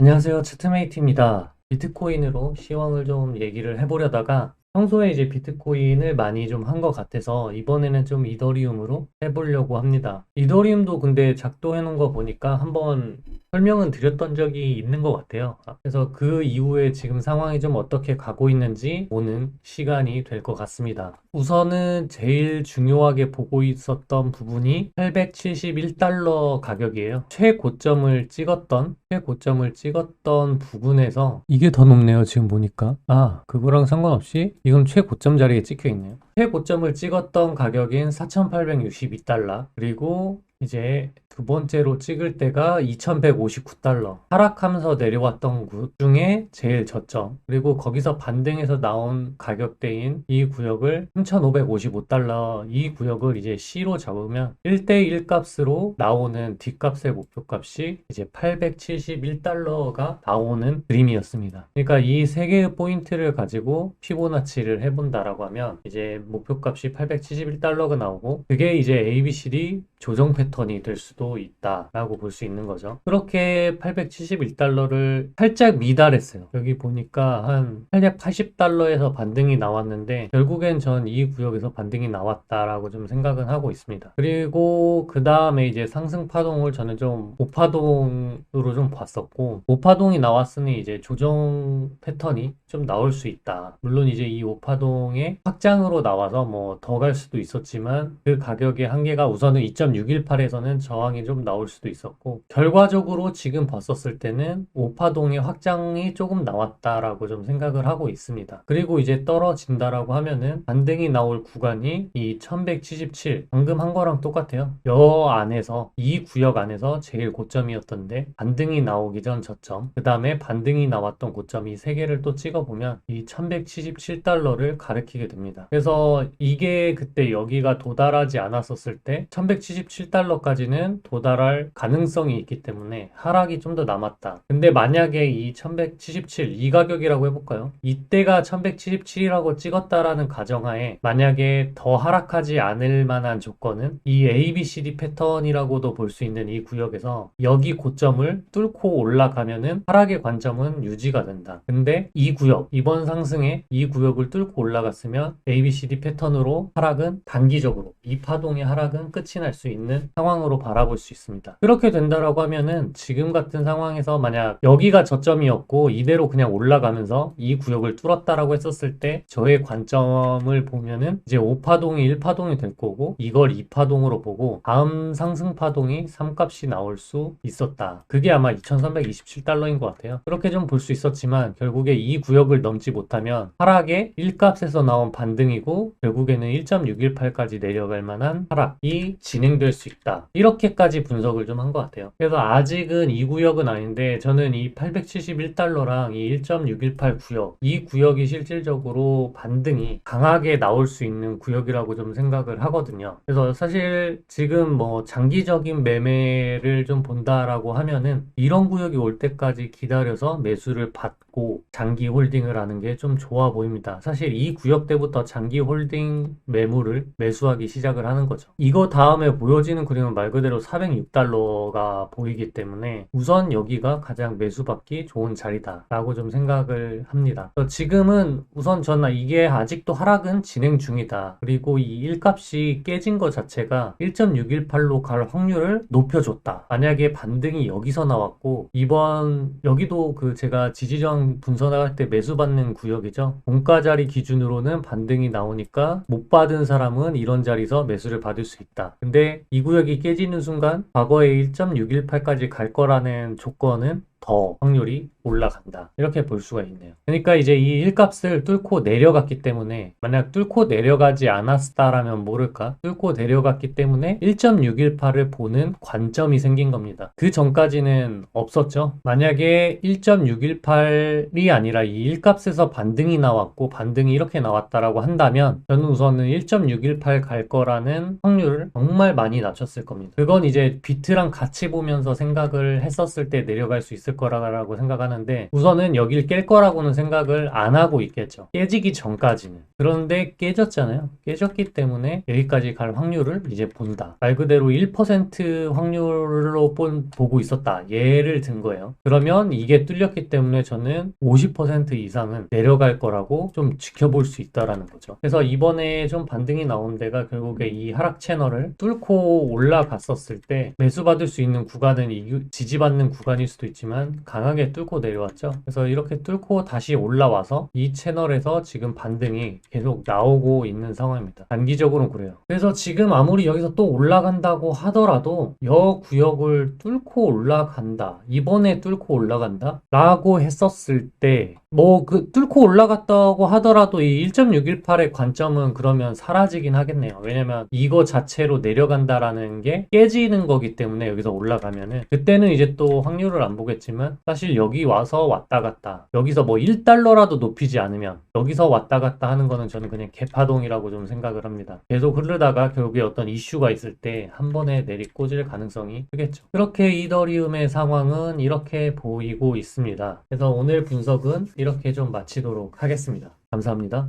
안녕하세요. 차트메이트입니다. 비트코인으로 시황을 좀 얘기를 해보려다가 평소에 이제 비트코인을 많이 좀 한 것 같아서 이번에는 좀 이더리움으로 해보려고 합니다. 이더리움도 근데 작동해 놓은 거 보니까 한번 설명은 드렸던 적이 있는 것 같아요. 그래서 그 이후에 지금 상황이 좀 어떻게 가고 있는지 보는 시간이 될 것 같습니다. 우선은 제일 중요하게 보고 있었던 부분이 871달러 가격이에요. 최고점을 찍었던, 최고점을 찍었던 부분에서 이게 더 높네요. 지금 보니까. 아, 그거랑 상관없이 지금 최고점 자리에 찍혀 있네요. 최고점을 찍었던 가격인 4,862달러. 그리고 이제 두 번째로 찍을 때가 2159달러. 하락하면서 내려왔던 곳 중에 제일 저점. 그리고 거기서 반등해서 나온 가격대인 이 구역을 3555달러. 이 구역을 이제 C로 잡으면 1대1 값으로 나오는 뒷값의 목표값이 이제 871달러가 나오는 그림이었습니다. 그러니까 이 세 개의 포인트를 가지고 피보나치를 해본다라고 하면 이제 목표값이 871달러가 나오고 그게 이제 ABCD 조정 패턴이 될 수도 있다라고 볼 수 있는 거죠. 그렇게 871달러를 살짝 미달했어요. 여기 보니까 한 880달러에서 반등이 나왔는데 결국엔 전 이 구역에서 반등이 나왔다라고 좀 생각은 하고 있습니다. 그리고 그 다음에 이제 상승 파동을 저는 좀 5파동으로 좀 봤었고 5파동이 나왔으니 이제 조정 패턴이 좀 나올 수 있다. 물론 이제 이 5파동의 확장으로 나와서 뭐 더 갈 수도 있었지만 그 가격의 한계가 우선은 2.618에서는 저항이 좀 나올 수도 있었고 결과적으로 지금 봤었을 때는 5파동의 확장이 조금 나왔다라고 좀 생각을 하고 있습니다. 그리고 이제 떨어진다라고 하면은 반등이 나올 구간이 이 1177 방금 한 거랑 똑같아요. 여 안에서 이 구역 안에서 제일 고점이었던데 반등이 나오기 전 저점 그 다음에 반등이 나왔던 고점 이 세 개를 또 찍어보면 이 1177달러를 가리키게 됩니다. 그래서 이게 그때 여기가 도달하지 않았었을 때 1177달러까지는 도달할 가능성이 있기 때문에 하락이 좀 더 남았다. 근데 만약에 이 1177, 이 가격이라고 해볼까요? 이때가 1177이라고 찍었다라는 가정하에 만약에 더 하락하지 않을 만한 조건은 이 ABCD 패턴이라고도 볼 수 있는 이 구역에서 여기 고점을 뚫고 올라가면은 하락의 관점은 유지가 된다. 근데 이 구역, 이번 상승에 이 구역을 뚫고 올라갔으면 ABCD 패턴으로 하락은 단기적으로 이 파동의 하락은 끝이 날 수 있는 상황으로 바라 볼 수 있습니다. 그렇게 된다라고 하면은 지금 같은 상황에서 만약 여기가 저점이었고 이대로 그냥 올라가면서 이 구역을 뚫었다라고 했었을 때 저의 관점을 보면은 이제 5파동이 1파동이 될 거고 이걸 2파동으로 보고 다음 상승 파동이 3값이 나올 수 있었다. 그게 아마 2327달러인 것 같아요. 그렇게 좀 볼 수 있었지만 결국에 이 구역을 넘지 못하면 하락의 1값에서 나온 반등이고 결국에는 1.618까지 내려갈 만한 하락이 진행될 수 있다. 이렇게 까지 분석을 좀 한 것 같아요. 그래서 아직은 이 구역은 아닌데 저는 이 871달러랑 이 1.618 구역 이 구역이 실질적으로 반등이 강하게 나올 수 있는 구역이라고 좀 생각을 하거든요. 그래서 사실 지금 뭐 장기적인 매매를 좀 본다라고 하면은 이런 구역이 올 때까지 기다려서 매수를 받고 장기 홀딩을 하는 게 좀 좋아 보입니다. 사실 이 구역 때부터 장기 홀딩 매물을 매수하기 시작을 하는 거죠. 이거 다음에 보여지는 그림은 말 그대로 406달러가 보이기 때문에 우선 여기가 가장 매수받기 좋은 자리다 라고 좀 생각을 합니다. 지금은 우선 저는 이게 아직도 하락은 진행 중이다. 그리고 이 일값이 깨진 것 자체가 1.618로 갈 확률을 높여줬다. 만약에 반등이 여기서 나왔고 이번 여기도 그 제가 지지저항 분석 나갈 때 매수받는 구역이죠. 공가 자리 기준으로는 반등이 나오니까 못 받은 사람은 이런 자리에서 매수를 받을 수 있다. 근데 이 구역이 깨지는 순간 과거에 1.618까지 갈 거라는 조건은 더 확률이 올라간다. 이렇게 볼 수가 있네요. 그러니까 이제 이 일값을 뚫고 내려갔기 때문에 만약 뚫고 내려가지 않았다라면 모를까? 뚫고 내려갔기 때문에 1.618을 보는 관점이 생긴 겁니다. 그 전까지는 없었죠. 만약에 1.618이 아니라 이 일값에서 반등이 나왔고 반등이 이렇게 나왔다라고 한다면 저는 우선은 1.618 갈 거라는 확률을 정말 많이 낮췄을 겁니다. 그건 이제 비트랑 같이 보면서 생각을 했었을 때 내려갈 수 있을 거라고 생각하는 하는데 우선은 여길 깰 거라고는 생각을 안 하고 있겠죠. 깨지기 전까지는. 그런데 깨졌잖아요. 깨졌기 때문에 여기까지 갈 확률을 이제 본다. 말 그대로 1% 확률로 본- 보고 있었다. 예를 든 거예요. 그러면 이게 뚫렸기 때문에 저는 50% 이상은 내려갈 거라고 좀 지켜볼 수 있다라는 거죠. 그래서 이번에 좀 반등이 나온 데가 결국에 이 하락 채널을 뚫고 올라갔었을 때 매수 받을 수 있는 구간은 이 지지받는 구간일 수도 있지만 강하게 뚫고 내려왔죠. 그래서 이렇게 뚫고 다시 올라와서 이 채널에서 지금 반등이 계속 나오고 있는 상황입니다. 단기적으로는 그래요. 그래서 지금 아무리 여기서 또 올라간다고 하더라도 여 구역을 뚫고 올라간다. 이번에 뚫고 올라간다. 라고 했었을 때 뭐 그 뚫고 올라갔다고 하더라도 이 1.618의 관점은 그러면 사라지긴 하겠네요. 왜냐면 이거 자체로 내려간다라는 게 깨지는 거기 때문에 여기서 올라가면은 그때는 이제 또 확률을 안 보겠지만 사실 여기 와서 왔다 갔다 여기서 뭐 1달러라도 높이지 않으면 여기서 왔다 갔다 하는 거는 저는 그냥 개파동이라고 좀 생각을 합니다. 계속 흐르다가 결국에 어떤 이슈가 있을 때 한 번에 내리꽂을 가능성이 크겠죠. 그렇게 이더리움의 상황은 이렇게 보이고 있습니다. 그래서 오늘 분석은 이렇게 좀 마치도록 하겠습니다. 감사합니다.